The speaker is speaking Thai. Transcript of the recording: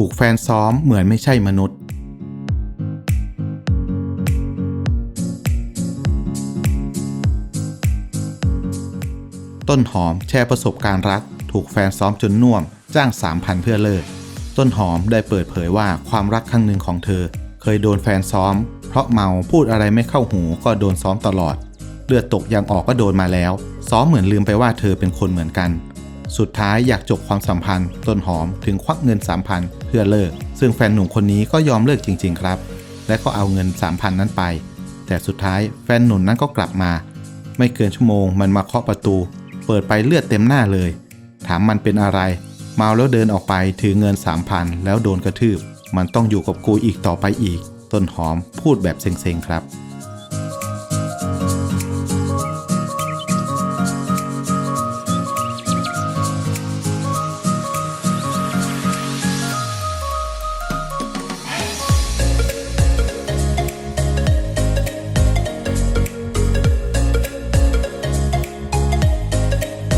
ถูกแฟนซ้อมเหมือนไม่ใช่มนุษย์ ต้นหอมแชร์ประสบการณ์รัก ถูกแฟนซ้อมจนน่วม จ้าง 3,000 เพื่อเลิก ต้นหอมได้เปิดเผยว่าความรักครั้งหนึ่งของเธอ เคยโดนแฟนซ้อม เพราะเมาพูดอะไรไม่เข้าหูก็โดนซ้อมตลอด เลือดตกยังออกก็โดนมาแล้ว ซ้อมเหมือนลืมไปว่าเธอเป็นคนเหมือนกันสุดท้ายอยากจบความสัมพันธ์ต้นหอมถึงควักเงิน3,000เพื่อเลิก ซึ่งแฟนหนุ่มคนนี้ก็ยอมเลิกจริง ๆ ครับ และก็เอาเงิน 3,000 นั้นไป แต่สุดท้ายแฟนหนุ่มนั้นก็กลับมา ไม่เกินชั่วโมงมันมาเคาะประตู เปิดไปเลือดเต็มหน้าเลย ถามมันเป็นอะไร เมาแล้วเดินออกไปถือเงิน 3,000 แล้วโดนกระทืบ มันต้องอยู่กับกูอีกต่อไปอีก ต้นหอมพูดแบบเซ็งๆครับ